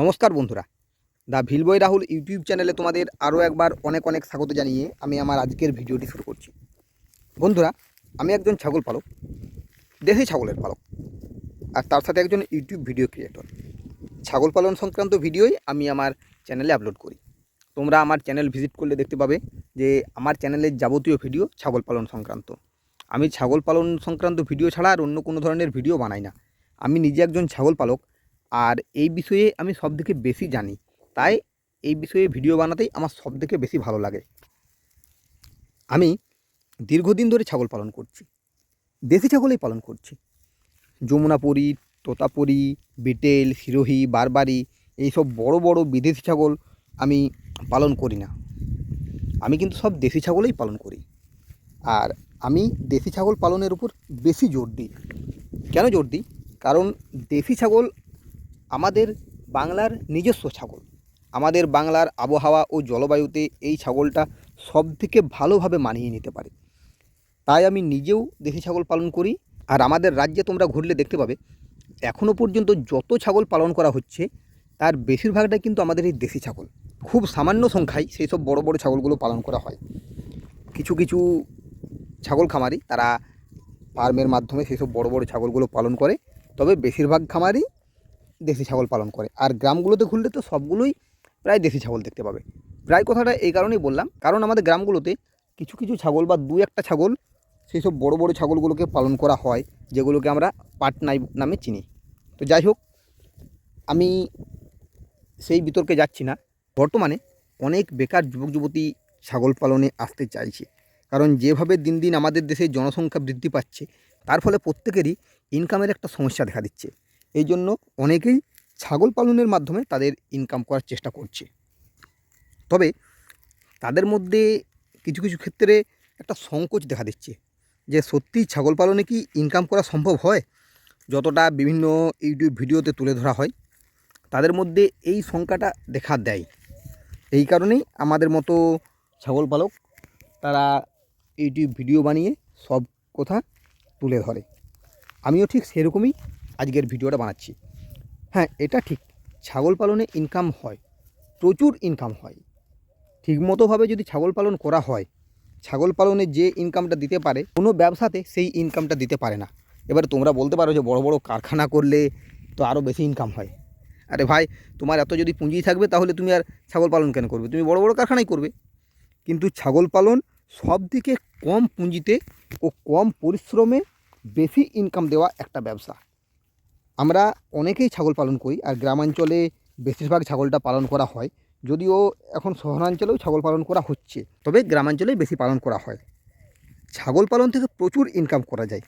নমস্কার বন্ধুরা। The ভিলবয় Rahul YouTube চ্যানেলে তোমাদের আরও একবার অনেক অনেক স্বাগত জানিয়ে আমি আমার আজকের ভিডিওটি শুরু করছি। বন্ধুরা, আমি একজন ছাগল পালক, দেশি ছাগলের পালক, আর তার সাথে একজন ইউটিউব ভিডিও ক্রিয়েটর। ছাগল পালন সংক্রান্ত ভিডিওই আমি আমার চ্যানেলে আপলোড করি। তোমরা আমার চ্যানেল ভিজিট করলে দেখতে পাবে যে আমার চ্যানেলের যাবতীয় ভিডিও ছাগল পালন সংক্রান্ত। আমি ছাগল পালন সংক্রান্ত ভিডিও ছাড়া আর অন্য কোনো ধরনের ভিডিও বানাই না। আমি নিজে একজন ছাগল পালক আর এই বিষয়ে আমি সবথেকে বেশি জানি। তাই এই বিষয়ে ভিডিও বানাতেই আমার সবথেকে বেশি ভালো লাগে। আমি দীর্ঘদিন ধরে ছাগল পালন করছি। দেশি ছাগলই পালন করছি। যমুনাপুরি তোতাপুরি বিটেল সিরোহি বারবারি এইসব বড় বড় বিদেশি ছাগল আমি পালন করি না। আমি কিন্তু সব দেশি ছাগলই পালন করি। আর আমি দেশি ছাগল পালনের উপর বেশি জোর দিই। কেন জোর দিই? কারণ দেশি ছাগল আমাদের বাংলার নিজস্ব ছাগল। আমাদের বাংলার আবহাওয়া ও জলবায়ুতে এই ছাগলটা সব থেকে ভালোভাবে মানিয়ে নিতে পারে। তাই আমি নিজেও দেশি ছাগল পালন করি। আর আমাদের রাজ্যে তোমরা ঘুরলে দেখতে পাবে এখনও পর্যন্ত যত ছাগল পালন করা হচ্ছে, তার বেশিরভাগটাই কিন্তু আমাদের এই দেশি ছাগল। খুব সামান্য সংখ্যায় সেই সব বড় বড় ছাগলগুলো পালন করা হয়। কিছু কিছু ছাগল খামারি, তারা ফার্মের মাধ্যমে সেই সব বড় বড় ছাগলগুলো পালন করে। তবে বেশিরভাগ খামারই দেশি ছাগল পালন করে। আর গ্রামগুলোতে ঘুরলে তো সবগুলোই প্রায় দেশি ছাগল দেখতে পাবে। প্রায় কথাটা এই কারণেই বললাম, কারণ আমাদের গ্রামগুলোতে কিছু কিছু ছাগল বা দু একটা ছাগল সেই সব বড়ো বড়ো ছাগলগুলোকে পালন করা হয়, যেগুলোকে আমরা পাটনাই নামে চিনি। তো যাই হোক, আমি সেই বিতর্কে যাচ্ছি না। বর্তমানে অনেক বেকার যুবক যুবতী ছাগল পালনে আসতে চাইছে। কারণ যেভাবে দিন দিন আমাদের দেশে জনসংখ্যা বৃদ্ধি পাচ্ছে, তার ফলে প্রত্যেকেরই ইনকামের একটা সমস্যা দেখা দিচ্ছে। এই জন্য অনেকেই ছাগল পালনের মাধ্যমে তাদের ইনকাম করার চেষ্টা করছে। তবে তাদের মধ্যে কিছু কিছু ক্ষেত্রে একটা সংকোচ দেখা দিচ্ছে যে সত্যিই ছাগল পালনে কি ইনকাম করা সম্ভব হয়? যতটা বিভিন্ন ইউটিউব ভিডিওতে তুলে ধরা হয়, তাদের মধ্যে এই সংখ্যাটা দেখা দেয়। এই কারণেই আমাদের মতো ছাগল পালক তারা ইউটিউব ভিডিও বানিয়ে সব কথা তুলে ধরে। আমিও ঠিক সেরকমই আজকের ভিডিওটা বানাচ্ছি। হ্যাঁ এটা ঠিক। ছাগল পালনে ইনকাম হয়, প্রচুর ইনকাম হয়। ঠিকমতোভাবে যদি ছাগল পালন করা হয়, ছাগল পালনে যে ইনকামটা দিতে পারে, কোনো ব্যবসাতে সেই ইনকামটা দিতে পারে না। এবার তোমরা বলতে পারো যে বড় বড় কারখানা করলে তো আরও বেশি ইনকাম হয়। আরে ভাই, তোমার এত যদি পুঁজি থাকবে তাহলে তুমি আর ছাগল পালন কেন করবে? তুমি বড় বড় কারখানাই করবে। কিন্তু ছাগল পালন সব থেকে কম পুঁজিতে ও কম পরিশ্রমে বেশি ইনকাম দেওয়া একটা ব্যবসা। আমরা অনেকেই ছাগল পালন করি আর গ্রামাঞ্চলে বেশিরভাগ ছাগলটা পালন করা হয়। যদিও এখন শহরাঞ্চলেও ছাগল পালন করা হচ্ছে, তবে গ্রামাঞ্চলেই বেশি পালন করা হয়। ছাগল পালন থেকে প্রচুর ইনকাম করা যায়।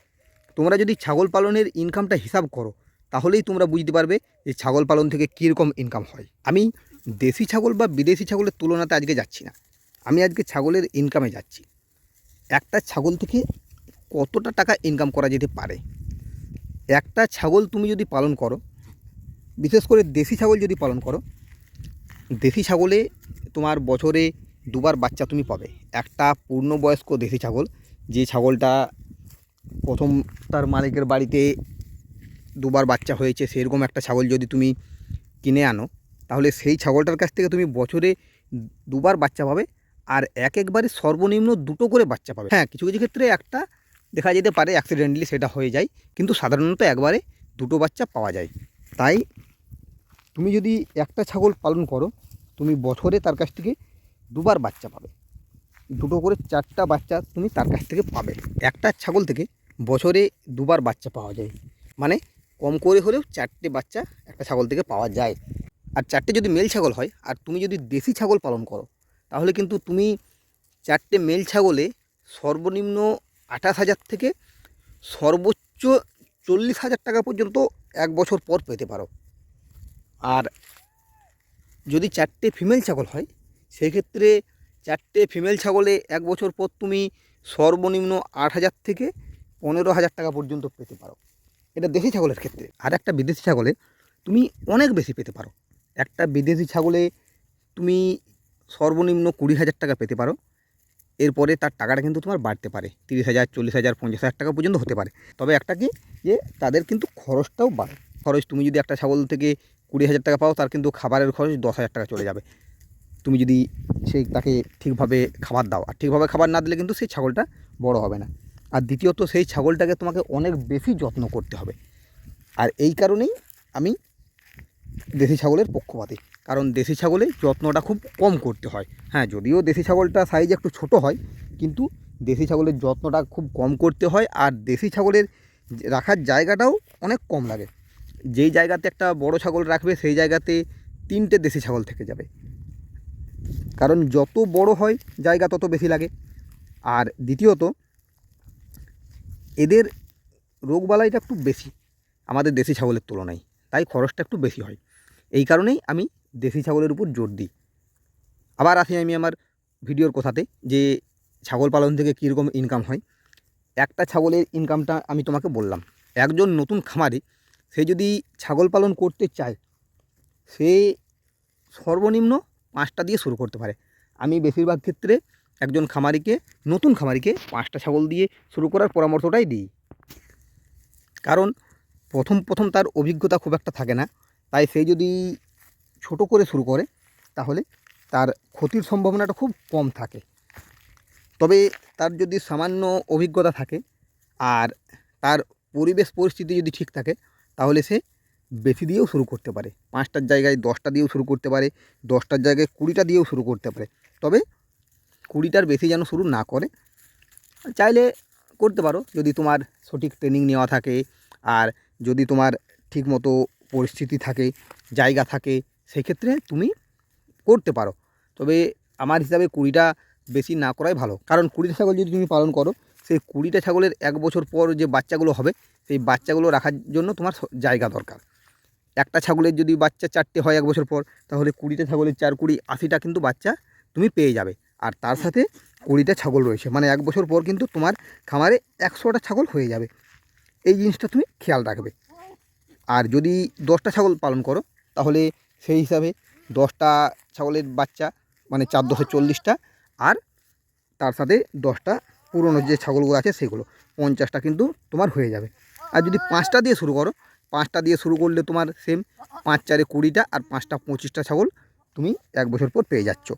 তোমরা যদি ছাগল পালনের ইনকামটা হিসাব করো, তাহলেই তোমরা বুঝতে পারবে যে ছাগল পালন থেকে কীরকম ইনকাম হয়। আমি দেশি ছাগল বা বিদেশি ছাগলের তুলনাতে আজকে যাচ্ছি না। আমি আজকে ছাগলের ইনকামে যাচ্ছি। একটা ছাগল থেকে কতটা টাকা ইনকাম করা যেতে পারে? একটা ছাগল তুমি যদি পালন করো, বিশেষ করে দেশি ছাগল যদি পালন করো, দেশি ছাগলে তোমার বছরে দুবার বাচ্চা তুমি পাবে। একটা পূর্ণবয়স্ক দেশি ছাগল, যে ছাগলটা প্রথম তার মালিকের বাড়িতে দুবার বাচ্চা হয়েছে, সেরকম একটা ছাগল যদি তুমি কিনে আনো, তাহলে সেই ছাগলটার কাছ থেকে তুমি বছরে দুবার বাচ্চা পাবে, আর এক একবারে সর্বনিম্ন দুটো করে বাচ্চা পাবে। হ্যাঁ কিছু কিছু ক্ষেত্রে একটা দেখা যেতে পারে অ্যাক্সিডেন্টলি সেটা হয়ে যায়, কিন্তু সাধারণত একবারে দুটো বাচ্চা পাওয়া যায়। তাই তুমি যদি একটা ছাগল পালন করো, তুমি বছরে তার কাছ থেকে দুবার বাচ্চা পাবে। দুটো করে চারটা বাচ্চা তুমি তার কাছ থেকে পাবে। একটা ছাগল থেকে বছরে দুবার বাচ্চা পাওয়া যায়। মানে কম করে হলেও চারটে বাচ্চা একটা ছাগল থেকে পাওয়া যায়। আর চারটে যদি মেল ছাগল হয়, আর তুমি যদি দেশি ছাগল পালন করো, তাহলে কিন্তু তুমি চারটে মেল ছাগলে সর্বনিম্ন আঠাশ হাজার থেকে সর্বোচ্চ চল্লিশ হাজার টাকা পর্যন্ত এক বছর পর পেতে পারো। আর যদি চারটে ফিমেল ছাগল হয়, সেক্ষেত্রে চারটে ফিমেল ছাগলে এক বছর পর তুমি সর্বনিম্ন আট হাজার থেকে পনেরো হাজার টাকা পর্যন্ত পেতে পারো। এটা দেশি ছাগলের ক্ষেত্রে। আর একটা বিদেশি ছাগলে তুমি অনেক বেশি পেতে পারো। একটা বিদেশি ছাগলে তুমি সর্বনিম্ন কুড়ি হাজার টাকা পেতে পারো। এরপরে তার টাকাটা কিন্তু তোমার বাড়তে পারে। তিরিশ হাজার, চল্লিশ হাজার, পঞ্চাশ হাজার টাকা পর্যন্ত হতে পারে। তবে একটা কি? যে তাদের কিন্তু খরচটাও বাড়ে। খরচ তুমি যদি একটা ছাগল থেকে কুড়ি হাজার টাকা পাও, তার কিন্তু খাবারের খরচ দশ হাজার টাকা চলে যাবে। তুমি যদি সেই তাকে ঠিকভাবে খাবার দাও। আর ঠিকভাবে খাবার না দিলে কিন্তু সেই ছাগলটা বড় হবে না। আর দ্বিতীয়ত, সেই ছাগলটাকে তোমাকে অনেক বেশি যত্ন করতে হবে। আর এই কারণেই আমি দেশি ছাগলের পক্ষপাতী। কারণ দেশি ছাগলে যত্নটা খুব কম করতে হয়। হ্যাঁ যদিও দেশি ছাগলটা সাইজ একটু ছোট হয়, কিন্তু দেশি ছাগলের যত্নটা খুব কম করতে হয় আর দেশি ছাগলের রাখার জায়গাটাও অনেক কম লাগে। যেই জায়গাতে একটা বড় ছাগল রাখবে, সেই জায়গাতে তিনটে দেশি ছাগল থেকে যাবে। কারণ যত বড় হয়, জায়গা তত বেশি লাগে। আর দ্বিতীয়ত, এদের রোগবালাইটা একটু বেশি আমাদের দেশি ছাগলের তুলনায়, তাই খরচটা একটু বেশি হয়। এই কারণেই আমি দেশি ছাগলের উপর জোর দিই। আবার আসি আমি আমার ভিডিওর কথাতে যে ছাগল পালন থেকে কীরকম ইনকাম হয়। একটা ছাগলের ইনকামটা আমি তোমাকে বললাম। একজন নতুন খামারি, সে যদি ছাগল পালন করতে চায়, সে সর্বনিম্ন পাঁচটা দিয়ে শুরু করতে পারে। আমি বেশিরভাগ ক্ষেত্রে একজন খামারিকে, নতুন খামারিকে পাঁচটা ছাগল দিয়ে শুরু করার পরামর্শটাই দিই। কারণ প্রথম প্রথম তার অভিজ্ঞতা খুব একটা থাকে না। তাই সে যদি ছোট করে শুরু করে, তাহলে তার ক্ষতির সম্ভাবনাটা খুব কম থাকে। তবে তার যদি সামান্য অভিজ্ঞতা থাকে আর তার পরিবেশ পরিস্থিতি যদি ঠিক থাকে, তাহলে সে বেশি দিয়েও শুরু করতে পারে। পাঁচটার জায়গায় দশটা দিয়েও শুরু করতে পারে, দশটার জায়গায় কুড়িটা দিয়েও শুরু করতে পারে। তবে কুড়িটার বেশি যেন শুরু না করে, চাইলে করতে পারো। যদি তোমার সঠিক ট্রেনিং নেওয়া থাকে আর যদি তোমার ঠিকমতো পরিস্থিতি থাকে, জায়গা থাকে সেক্ষেত্রে তুমি করতে পারো। তবে আমার হিসাবে কুড়িটা বেশি না করাই ভালো। কারণ কুড়িটা ছাগল যদি তুমি পালন করো, সেই কুড়িটা ছাগলের এক বছর পর যে বাচ্চাগুলো হবে, সেই বাচ্চাগুলো রাখার জন্য তোমার জায়গা দরকার। একটা ছাগলের যদি বাচ্চা চারটে হয় এক বছর পর, তাহলে কুড়িটা ছাগলের চার কুড়ি, আশিটা কিন্তু বাচ্চা তুমি পেয়ে যাবে। আর তার সাথে কুড়িটা ছাগল রয়েছে। মানে এক বছর পর কিন্তু তোমার খামারে একশোটা ছাগল হয়ে যাবে। এই জিনিসটা তুমি খেয়াল রাখবে। আর যদি দশটা ছাগল পালন করো, তাহলে সেই হিসাবে দশটা ছাগলের বাচ্চা মানে চার দশে চল্লিশটা আর তার সাথে দশটা পুরনো যে ছাগলগুলো আছে সেগুলো। পঞ্চাশটা কিন্তু তোমার হয়ে যাবে। আর যদি পাঁচটা দিয়ে শুরু করো, পাঁচটা দিয়ে শুরু করলে তোমার সেম পাঁচ, চারে কুড়িটা আর পাঁচটা পঁচিশটা ছাগল তুমি এক বছর পর পেয়ে যাচ্ছ।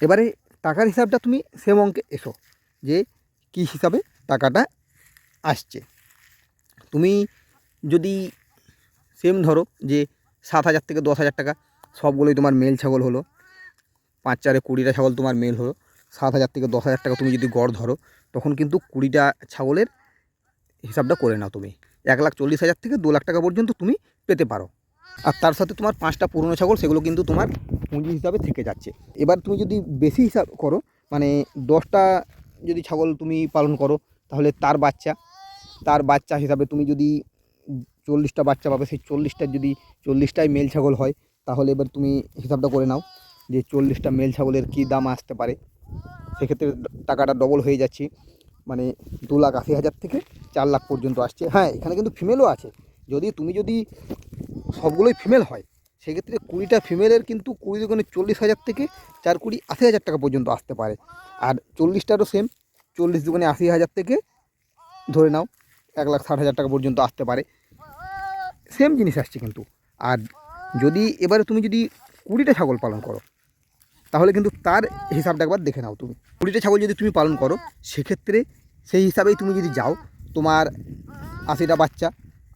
এবারে টাকার হিসাবটা তুমি সেম অঙ্কে এসো, যে কী হিসাবে টাকাটা আসছে। তুমি যদি সেম ধরো যে সাত হাজার থেকে দশ হাজার টাকা, সবগুলোই তোমার মেল ছাগল হলো। পাঁচ, চারে কুড়িটা ছাগল তোমার মেল হলো। সাত হাজার থেকে দশ হাজার টাকা তুমি যদি গড় ধরো, তখন কিন্তু কুড়িটা ছাগলের হিসাবটা করে নাও তুমি। এক লাখ চল্লিশ হাজার থেকে দু লাখ টাকা পর্যন্ত তুমি পেতে পারো। আর তার সাথে তোমার পাঁচটা পুরনো ছাগল, সেগুলো কিন্তু তোমার পুঁজি হিসাবে থেকে যাচ্ছে। এবার তুমি যদি বেশি হিসাব করো মানে দশটা যদি ছাগল তুমি পালন করো, তাহলে তার বাচ্চা তার বাচ্চা হিসাবে তুমি যদি চল্লিশটা বাচ্চা পাবে, সেই চল্লিশটার যদি চল্লিশটাই মেল ছাগল হয়, তাহলে এবার তুমি হিসাবটা করে নাও যে চল্লিশটা মেল ছাগলের কী দাম আসতে পারে। সেক্ষেত্রে টাকাটা ডবল হয়ে যাচ্ছে মানে দু লাখ আশি হাজার থেকে চার লাখ পর্যন্ত আসছে। হ্যাঁ এখানে কিন্তু ফিমেলও আছে। যদি তুমি যদি সবগুলোই ফিমেল হয়, সেক্ষেত্রে কুড়িটা ফিমেলের কিন্তু কুড়ি দুগুণে চল্লিশ হাজার থেকে চার কুড়ি আশি হাজার টাকা পর্যন্ত আসতে পারে। আর চল্লিশটারও সেম চল্লিশ দুগুণে আশি হাজার থেকে ধরে নাও এক লাখ ষাট হাজার টাকা পর্যন্ত আসতে পারে। সেম জিনিস আসছে কিন্তু। আর যদি এবারে তুমি যদি কুড়িটা ছাগল পালন করো, তাহলে কিন্তু তার হিসাবটা একবার দেখে নাও তুমি। কুড়িটা ছাগল যদি তুমি পালন করো, সেক্ষেত্রে সেই হিসাবেই তুমি যদি যাও, তোমার আশিটা বাচ্চা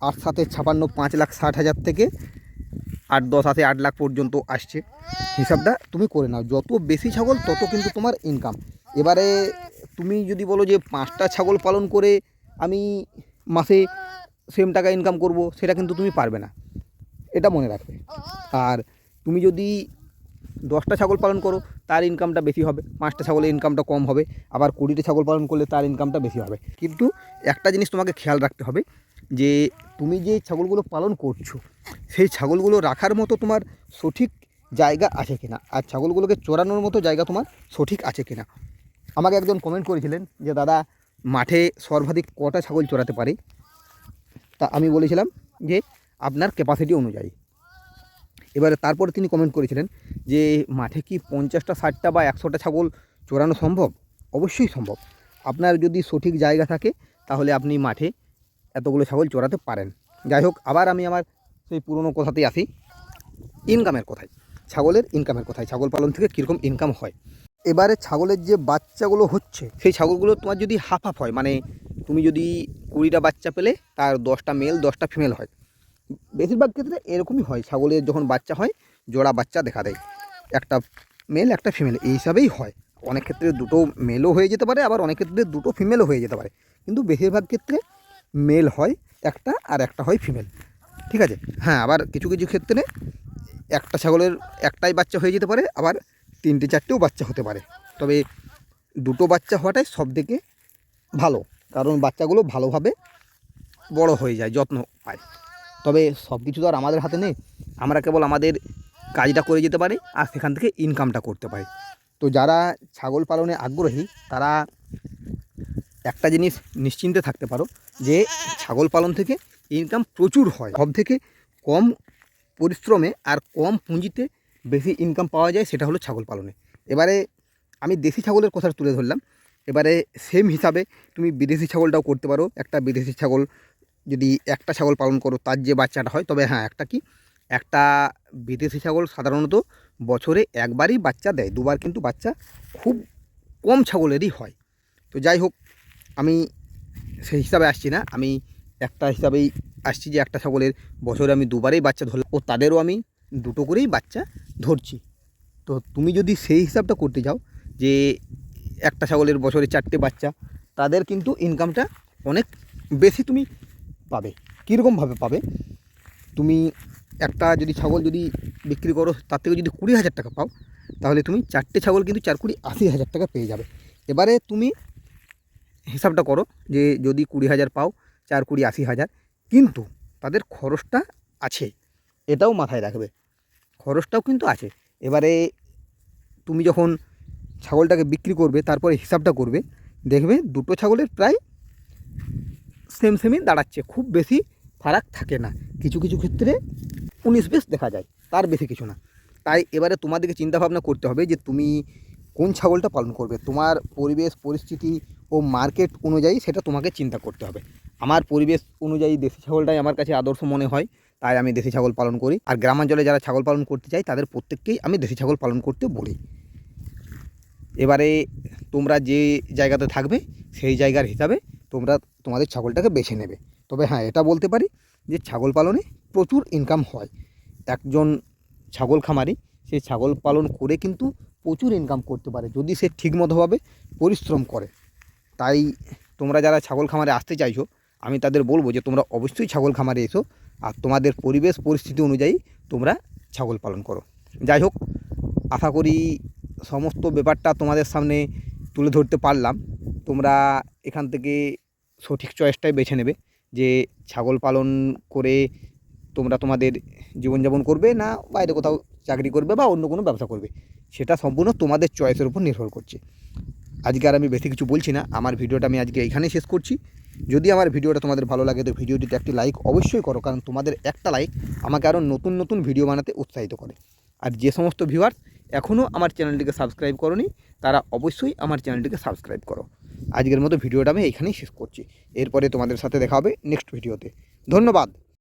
আট সাথে ছাপান্ন পাঁচ লাখ ষাট হাজার থেকে আট দশ হাতে আট লাখ পর্যন্ত আসছে। হিসাবটা তুমি করে নাও। যত বেশি ছাগল, তত কিন্তু তোমার ইনকাম এবারে তুমি যদি বলো যে পাঁচটা ছাগল পালন করে আমি মাসে সেম টাকা ইনকাম করব, সেটা কিন্তু তুমি পারবে না। এটা মনে রাখবে। আর তুমি যদি দশটা ছাগল পালন করো, তার ইনকামটা বেশি হবে। পাঁচটা ছাগলের ইনকামটা কম হবে। আবার কুড়িটা ছাগল পালন করলে তার ইনকামটা বেশি হবে। কিন্তু একটা জিনিস তোমাকে খেয়াল রাখতে হবে, যে তুমি যে ছাগলগুলো পালন করছ, সেই ছাগলগুলো রাখার মতো তোমার সঠিক জায়গা আছে কিনা? আর ছাগলগুলোকে চড়ানোর মতো জায়গা তোমার সঠিক আছে কিনা? আমাকে একজন কমেন্ট করেছিলেন যে, দাদা, মাঠে সর্বাধিক কটা ছাগল চড়াতে পারি? তা আমি বলেছিলাম যে আপনার ক্যাপাসিটি অনুযায়ী। এবারে তারপরে তিনি কমেন্ট করেছিলেন যে মাঠে কি পঞ্চাশটা, ষাটটা বা একশোটা ছাগল চড়ানো সম্ভব? অবশ্যই সম্ভব। আপনার যদি সঠিক জায়গা থাকে, তাহলে আপনি মাঠে এতগুলো ছাগল চড়াতে পারেন। যাই হোক, আবার আমি আমার সেই পুরনো কথাতেই আসি। ইনকামের কথায়। ছাগলের ইনকামের কথায়। ছাগল পালন থেকে কীরকম ইনকাম হয়? এবারে ছাগলের যে বাচ্চাগুলো হচ্ছে, সেই ছাগলগুলো তোমার যদি হাফ হাফ হয় মানে তুমি যদি কুড়িটা বাচ্চা পেলে, তার দশটা মেল দশটা ফিমেল হয়। বেশিরভাগ ক্ষেত্রে এরকমই হয় ছাগলের যখন বাচ্চা হয়, জোড়া বাচ্চা দেখা দেয়। একটা মেল একটা ফিমেল এই হিসাবেই হয়। অনেক ক্ষেত্রে দুটো মেলও হয়ে যেতে পারে, আবার অনেক ক্ষেত্রে দুটো ফিমেলও হয়ে যেতে পারে। কিন্তু বেশিরভাগ ক্ষেত্রে মেল হয় একটা, আর একটা হয় ফিমেল ঠিক আছে? হ্যাঁ আবার কিছু কিছু ক্ষেত্রে একটা ছাগলের একটাই বাচ্চা হয়ে যেতে পারে, আবার তিনটে চারটেও বাচ্চা হতে পারে। তবে দুটো বাচ্চা হওয়াটাই সব থেকে ভালো, কারণ বাচ্চাগুলো ভালোভাবে বড় হয়ে যায়, যত্ন পায়। তবে সব কিছু তো আর আমাদের হাতে নেই, আমরা কেবল আমাদের কাজটা করে যেতে পারি আর সেখান থেকে ইনকামটা করতে পারি। তো যারা ছাগল পালনে আগ্রহী, তারা একটা জিনিস নিশ্চিন্তে থাকতে পারো যে ছাগল পালন থেকে ইনকাম প্রচুর হয়। সব থেকে কম পরিশ্রমে আর কম পুঁজিতে বেশি ইনকাম পাওয়া যায় সেটা হলো ছাগল পালনে। এবারে আমি দেশি ছাগলের কথা তুলে ধরলাম। এবারে সেম হিসাবে তুমি বিদেশি ছাগলটাও করতে পারো। একটা বিদেশি ছাগল যদি একটা ছাগল পালন করো, তার যে বাচ্চাটা হয়, তবে হ্যাঁ একটা কি? একটা বিদেশি ছাগল সাধারণত বছরে একবারই বাচ্চা দেয়, দুবার কিন্তু বাচ্চা খুব কম ছাগলেরই হয়। তো যাই হোক, আমি সেই হিসাবে আসছি না। আমি একটা হিসাবেই আসছি যে একটা ছাগলের বছরে আমি দুবারেই বাচ্চা ধরলাম। ও তাদেরও আমি দুটো করেই বাচ্চা ধরছি। তো তুমি যদি সেই হিসাবটা করতে যাও যে একটা ছাগলের বছরে চারটে বাচ্চা, তাদের কিন্তু ইনকামটা অনেক বেশি তুমি পাবে। কীরকমভাবে পাবে? তুমি একটা যদি ছাগল যদি বিক্রি করো, তার থেকে যদি কুড়ি হাজার টাকা পাও, তাহলে তুমি চারটে ছাগল কিন্তু চার কুড়ি আশি হাজার টাকা পেয়ে যাবে। এবারে তুমি হিসাবটা করো যে যদি কুড়ি হাজার পাও, চার কুড়ি আশি হাজার, কিন্তু তাদের খরচটা আছে, এটাও মাথায় রাখবে। খরচটাও কিন্তু আছে। এবারে তুমি যখন ছাগলটাকে বিক্রি করবে, তারপরে হিসাবটা করবে, দেখবে দুটো ছাগলের প্রায় সেম সেমই দাঁড়াচ্ছে, খুব বেশি ফারাক থাকে না। কিছু কিছু ক্ষেত্রে উনিশ বেশ দেখা যায়, তার বেশি কিছু না। তাই এবারে তোমাদেরকে চিন্তাভাবনা করতে হবে যে তুমি কোন ছাগলটা পালন করবে? তোমার পরিবেশ, পরিস্থিতি ও মার্কেট অনুযায়ী সেটা তোমাকে চিন্তা করতে হবে। আমার পরিবেশ অনুযায়ী দেশি ছাগলটাই আমার কাছে আদর্শ মনে হয়। তাই আমি দেশি ছাগল পালন করি। আর গ্রামাঞ্চলে যারা ছাগল পালন করতে চাই তাদের প্রত্যেককেই আমি দেশি ছাগল পালন করতে বলি। এবারে তোমরা যে জায়গাতে থাকবে, সেই জায়গার হিসাবে তোমরা তোমাদের ছাগলটাকে বেছে নেবে। তবে হ্যাঁ এটা বলতে পারি যে ছাগল পালনে প্রচুর ইনকাম হয়। একজন ছাগল খামারি, সে ছাগল পালন করে কিন্তু প্রচুর ইনকাম করতে পারে। যদি সে ঠিকমতোভাবে পরিশ্রম করে। তাই তোমরা যারা ছাগল খামারে আসতে চাইছো, আমি তাদের বলব যে তোমরা অবশ্যই ছাগল খামারে এসো। আর তোমাদের পরিবেশ পরিস্থিতি অনুযায়ী তোমরা ছাগল পালন করো। যাই হোক, আশা করি সমস্ত ব্যাপারটা তোমাদের সামনে তুলে ধরতে পারলাম। তোমরা এখান থেকে সঠিক চয়েসটাই বেছে নেবে যে ছাগল পালন করে তোমরা তোমাদের জীবনযাপন করবে না বাইরে কোথাও চাকরি করবে বা অন্য কোনো ব্যবসা করবে। সেটা সম্পূর্ণ তোমাদের চয়েসের উপর নির্ভর করছে। আজকে আর আমি বেশি কিছু বলছি না। আমার ভিডিওটা আমি আজকে এইখানেই শেষ করছি। যদি আমার ভিডিওটা তোমাদের ভালো লাগে, তো ভিডিওটিতে একটি লাইক অবশ্যই করো, কারণ তোমাদের একটা লাইক আমাকে আরও নতুন নতুন ভিডিও বানাতে উৎসাহিত করে। আর যে সমস্ত ভিউয়ার্স এখনও আমার চ্যানেলটিকে সাবস্ক্রাইব করনি, তারা অবশ্যই আমার চ্যানেলটিকে সাবস্ক্রাইব করো। আজকের মতো ভিডিওটা আমি এইখানেই শেষ করছি। এরপরে তোমাদের সাথে দেখা হবে নেক্সট ভিডিওতে ধন্যবাদ।